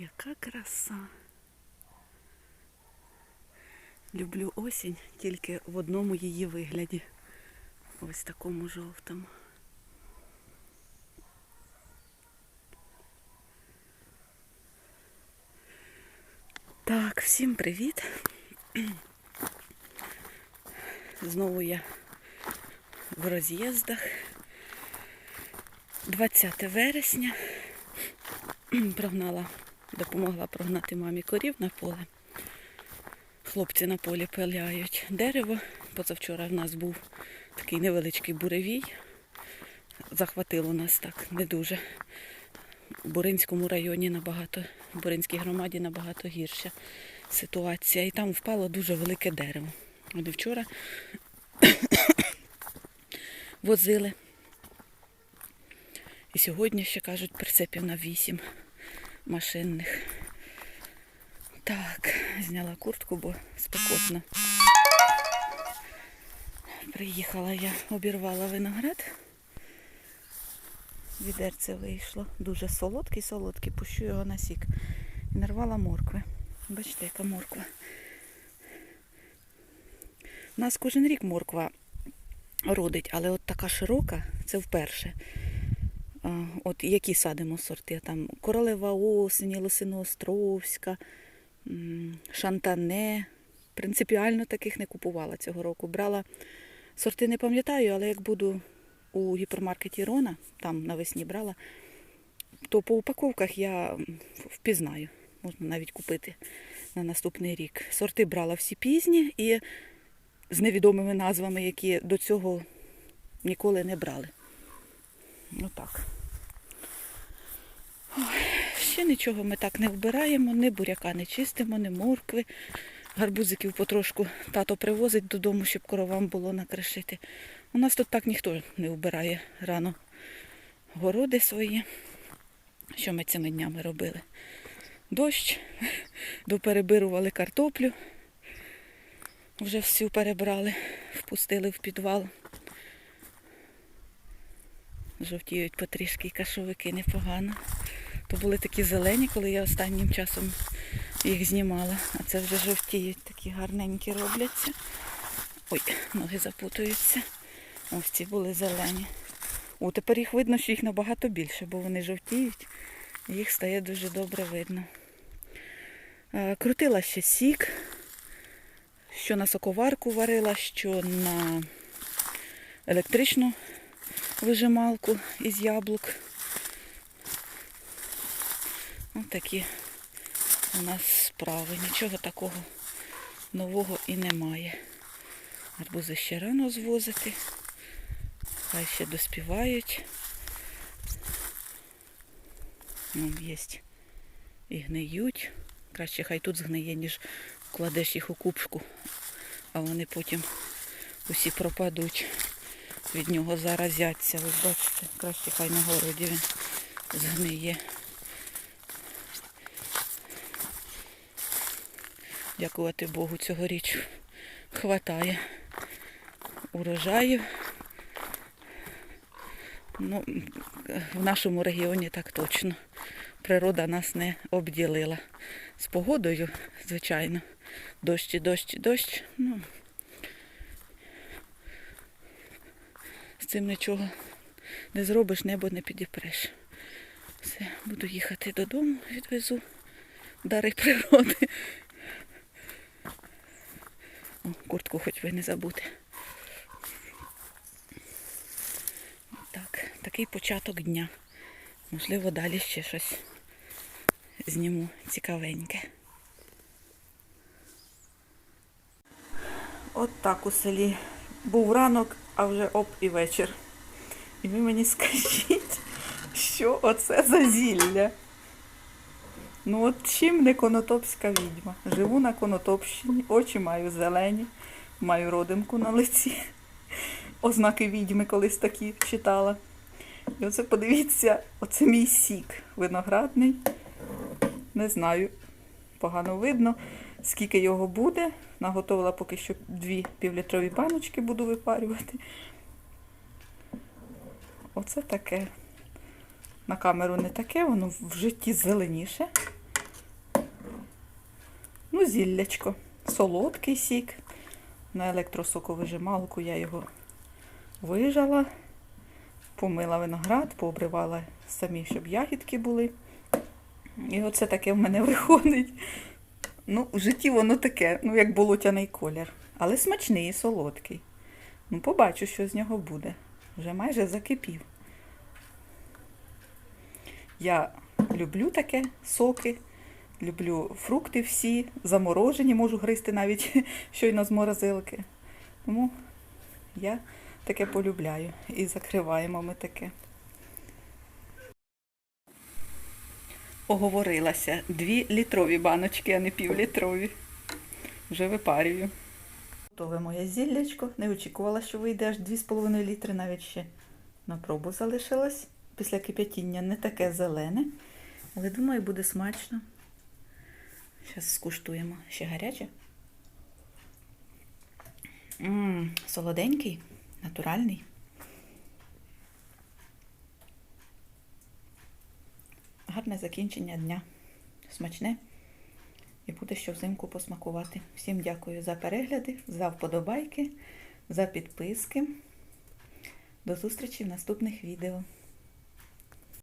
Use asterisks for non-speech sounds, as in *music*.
Яка краса. Люблю осінь тільки в одному її вигляді. Ось такому жовтому. Так, всім привіт. Знову я в роз'їздах. 20 вересня. Прогнала, допомогла прогнати мамі корів на поле. Хлопці на полі пиляють дерево. Позавчора в нас був такий невеличкий буревій. Захватило нас так не дуже. У Буринському районі набагато, в Буринській громаді набагато гірша ситуація. І там впало дуже велике дерево. Вони вчора *coughs* возили. І сьогодні ще кажуть прицепів на вісім машинних. Так, зняла куртку, бо спекотно. Приїхала я, обірвала виноград. Відерце вийшло. Дуже солодкий, солодкий, пущу його на сік. І нарвала моркви. Бачите, яка морква. У нас кожен рік морква родить, але от така широка, це вперше. От які садимо сорти? Там королева осені, Лосиноостровська, шантане. Принципіально таких не купувала цього року. Брала сорти не пам'ятаю, але як буду у гіпермаркеті Рона, там навесні брала, то по упаковках я впізнаю. Можна навіть купити на наступний рік. Сорти брала всі пізні і з невідомими назвами, які до цього ніколи не брали. Отак. Ой, ще нічого ми так не вбираємо, ні буряка не чистимо, ні моркви. Гарбузиків потрошку тато привозить додому, щоб коровам було накришити. У нас тут так ніхто не вбирає рано городи свої. Що ми цими днями робили? Дощ, доперебирували картоплю, вже всю перебрали, впустили в підвал. Жовтіють потрішки кашовики непогано. То були такі зелені, коли я останнім часом їх знімала. А це вже жовтіють, такі гарненькі робляться. Ой, ноги запутуються. Ось ці були зелені. О, тепер їх видно, що їх набагато більше, бо вони жовтіють. Їх стає дуже добре видно. Е, Крутила ще сік, що на соковарку варила, що на електричну вижималку із яблук. Ось такі у нас справи. Нічого такого нового і немає. Арбузи ще рано звозити. Хай ще доспівають. Вон є і гниють. Краще хай тут згниє, ніж кладеш їх у купшку, а вони потім усі пропадуть. Від нього заразяться. Ви бачите, краще хай на городі він згниє. Дякувати Богу, цьогоріч хватає урожаю. Ну, в нашому регіоні так точно. Природа нас не обділила. З погодою, звичайно. Дощ, і дощ, і дощ. Ну, цим нічого не зробиш, небо не підіпреш. Все, буду їхати додому, відвезу дари природи. О, куртку хоч би не забути. Так, такий початок дня. Можливо, далі ще щось зніму цікавеньке. От так у селі був ранок, а вже оп і вечір. І ви мені скажіть, що оце за зілля? Ну от чим не конотопська відьма? Живу на Конотопщині, очі маю зелені, маю родимку на лиці. Ознаки відьми колись такі читала. І оце подивіться, оце мій сік виноградний. Не знаю, погано видно, скільки його буде. Наготовила поки що дві півлітрові баночки буду випарювати. Оце таке. На камеру не таке, воно в житті зеленіше. Ну, зіллячко. Солодкий сік. На електросоковижималку я його вижала, помила виноград, пообривала самі, щоб ягідки були. І оце таке в мене *laughs* виходить. Ну, в житті воно таке, ну, як болотяний колір. Але смачний і солодкий. Ну, побачу, що з нього буде. Вже майже закипів. Я люблю таке соки, люблю фрукти всі, заморожені, можу гризти навіть *laughs* щойно з морозилки. Тому я таке полюбляю. І закриваємо ми таке. Оговорилася. Дві літрові баночки, а не півлітрові. Вже випарюю. Готове моє зіллячко. Не очікувала, що вийде аж 2,5 літри, навіть ще на пробу залишилось. Після кип'ятіння не таке зелене, але думаю, буде смачно. Зараз скуштуємо. Ще гаряче. Ммм, солоденький, натуральний. Гарне закінчення дня. Смачне. І буде що взимку посмакувати. Всім дякую за перегляди, за вподобайки, за підписки. До зустрічі в наступних відео.